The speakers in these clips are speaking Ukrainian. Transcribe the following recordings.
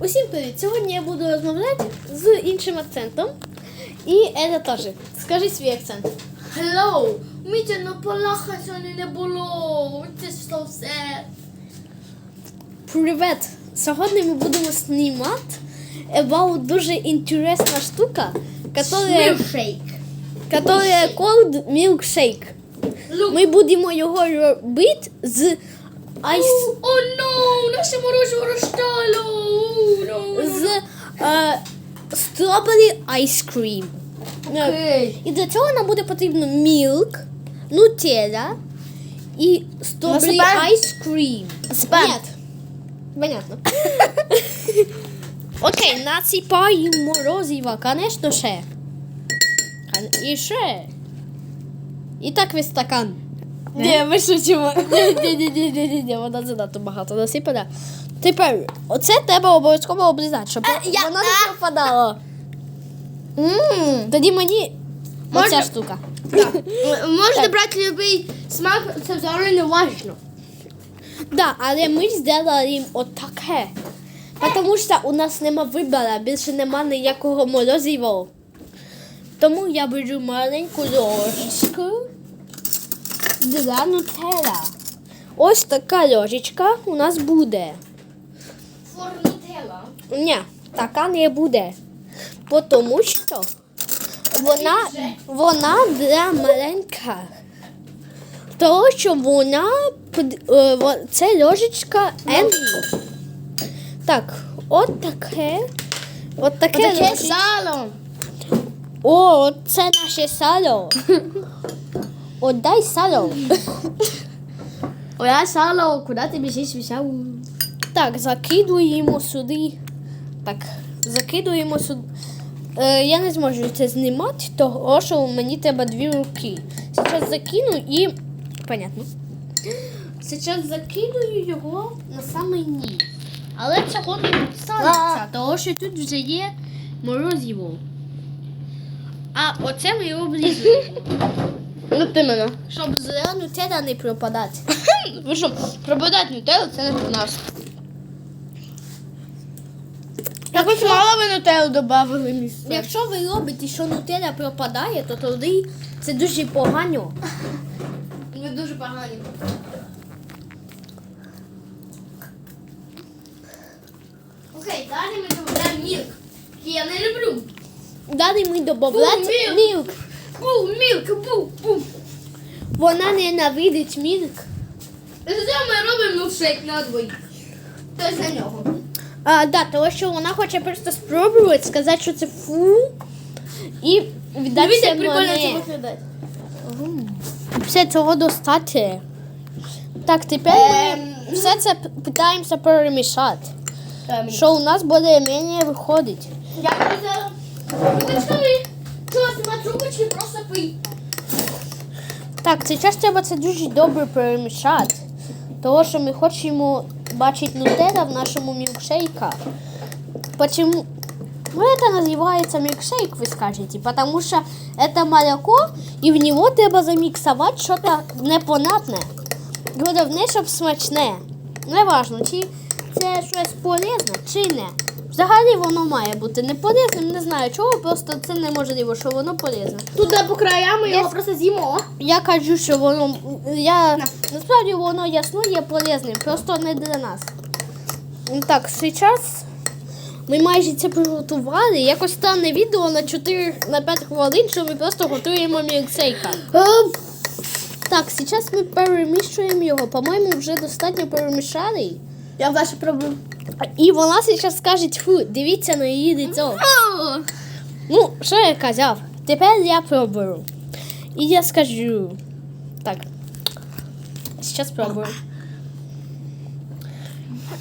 Усім привіт! Сьогодні я буду розмовляти з іншим акцентом. І це теж. Скажи свій акцент. Hello! Мітя, ну полаха сьогодні не було. Це so sad. Привіт! Сьогодні ми будемо знімати about дуже інтересна штука, которая, Milkshake. которая called milkshake. Look. Ми будемо його робити з айс О, no! Наше морозиво розтало! No, з е, strawberry ice cream. Е, Окей. І для цього нам буде потрібно milk, нутелла і strawberry Насипаємо? ice cream. Насипаємо? Нет. Понятно. Окей, насипаємо морозиво, конечно, ще. І ще. І так весь стакан. Ні, ми шутимо. Ні-ні-ні, вона занадто багато насипана. Тепер, оце треба обов'язково облизати, щоб я- вона не пропадала. М, Тоді мені оця штука. Можна брати будь-який смак, це взагалі не важно. Да, але ми зробили їм отаке. Тому що у нас нема вибору, більше нема ніякого морозива. Тому я беру маленьку ложечку для нутелла. Ось така ложечка у нас буде. Формітела. Ні, така не буде. Тому що вона, вона для маленька. Тому що вона під- е, це ложечка Енві. Так, от таке. От таке, Таке сало. О, це наше сало. Отдай сало. О, сало, куди ти біжиш, вісяв? Так, закидуємо сюди. Так, закидуємо сюди. Е, я не зможу це знімати, тому що мені треба дві руки. Зараз закину і. Понятно. Зараз закидую його на самий низ. Але цього не станеться, тому що тут вже є морозиво. А оце ми його облізуємо, Ну ти мене. щоб з нутелла не пропадати. Ви що, пробудати нутеллу, це не про нас. Якось мало ви нутеллу додавали місце. Якщо ви робите, що нутелла пропадає, то тоді це дуже погано. Ви дуже погані. Окей, далі ми додаємо мілк. Я не люблю. Далі ми додаємо мілк. Мілк. Бу, мілк, бу, бу. Вона ненавидить мілк. І ми робимо мілкшейк на двоїх. То за нього. А, да, тому що вона хоче просто спробувати, сказати, що це фу. І віддати Дивіться, як прикольно це виглядає. Все цього достати. Так, тепер Ем. ми все це питаємося перемішати. Ем, Що у нас більш-менш виходить. Я просто... Почали. Що, нема трубочки, просто пий. Так, зараз треба це дуже добре перемішати. Тому що ми хочемо бачити нутелла в нашому мілкшейку. Почему? Ну, это называется милкшейк, вы скажете, потому что это молоко, и в него треба заміксувати что-то непонятне. Головне, щоб смачне. Неважно, чи це щось полезне, чи не. Взагалі воно має бути не полезним, не знаю чого, просто це неможливо, що воно полезне. Туди по краям ми його просто з'їмо. Я кажу, що воно я насправді воно ясно є полезним, просто не для нас. Так, зараз ми майже це приготували. Якось стане відео на 4 на 5 хвилин, що ми просто готуємо мілкшейка. Так, зараз ми перемішуємо його. По-моєму, вже достатньо перемішали. Я ваше пробую. І вона зараз скаже, фу, дивіться на її лицо. Ну, що я казав? Тепер я пробую. І я скажу. Так. Зараз пробую.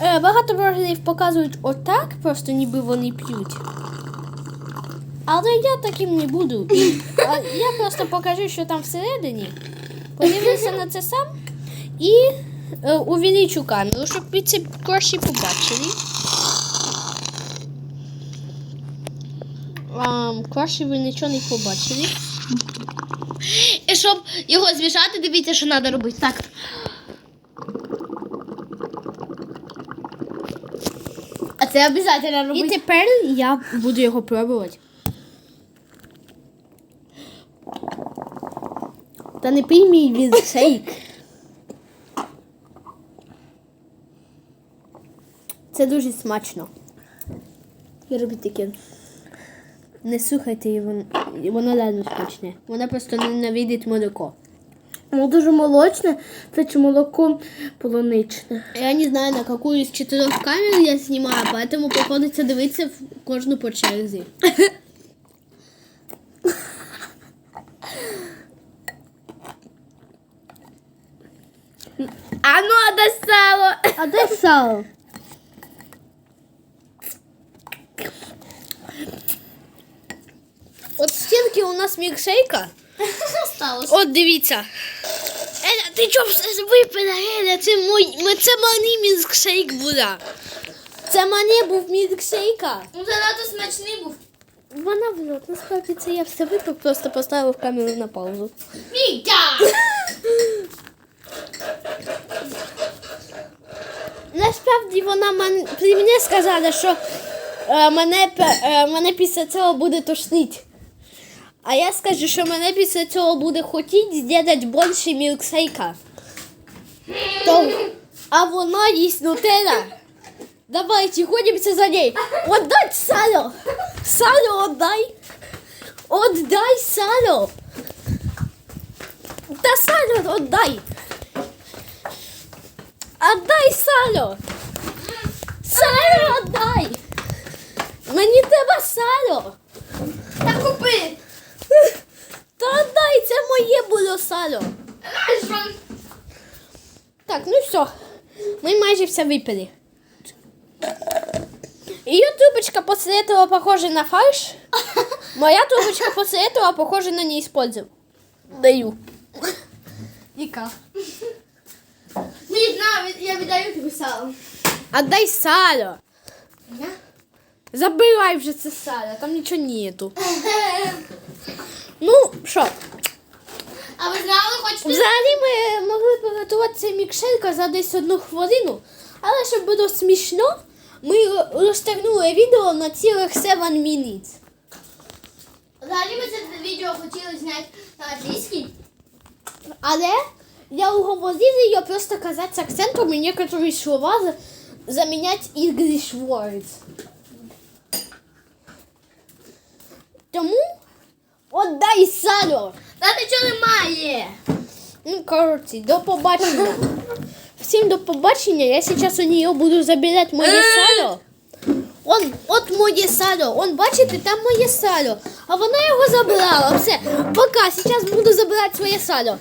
Е, багато блогерів показують отак, просто ніби вони п'ють. Але я таким не буду. А, я просто покажу, що там всередині. Подивлюся на це сам і увеличу камеру, щоб ви це краще побачили. А, краще ви нічого не побачили. І щоб його змішати, дивіться, що треба робити. Так. А Це обов'язково І тепер я буду його пробувати. Та не пий мій мілкшейк. Це дуже смачно. Я роблю таке. Не слухайте її, вон- воно реально смачне. Вона просто ненавидить молоко. Воно дуже молочне, це чи молоко полуничне. Я не знаю, на какую из четырех камер я снимаю, поэтому приходится дивитися в кожну по черзі. А ну, а де сало? А де сало? От стінки у нас мікшейка. От дивіться. Еля, ти чого все випила, Еля? Це мой, це мені мілкшейк буде. Це мені був мілкшейка. Ну, занадто смачний був. Вона в рот. Насправді це я все випив, просто поставив камеру на паузу. Мітя! Насправді вона мен... при мені сказала, що е, мене, е, мене після цього буде тошнить. А я скажу, що мене після цього буде хотіти зробити більше мілкшейка. То, а вона їсть нутелла. Давайте, ходимося за ней. Отдай сало. Сало отдай. Отдай сало. Та сало отдай. Отдай сало. Сало отдай. Мені треба сало. Та купи! Та отдай, це моє було сало. Знаєш, вам Так, ну все. Мы майже все выпили. Ее трубочка после этого похожа на фарш. Моя трубочка после этого похожа на неиспользование. Даю. Яка? Ні, на, від- я віддаю тобі сало. Отдай сало. Я? Забирай вже це сало, там нічого нету. Ну, що, А ви знали, хочете? взагалі ми могли приготувати цей мікшелька за десь одну хвилину, але щоб було смішно, ми розтягнули відео на цілих 7 minutes. Взагалі ми це відео хотіли зняти на англійській. Але я уговорила ее просто казать с акцентом и некоторые слова за- заменять English words. Тому отдай сало. Та нічого немає. Ну, коротше, до побачення. Всім до побачення. Я зараз у нього буду забирать моє сало. Он, от моє сало. Он, бачите, там моє сало. А вона його забрала. Все, пока. Зараз буду забирати своє сало.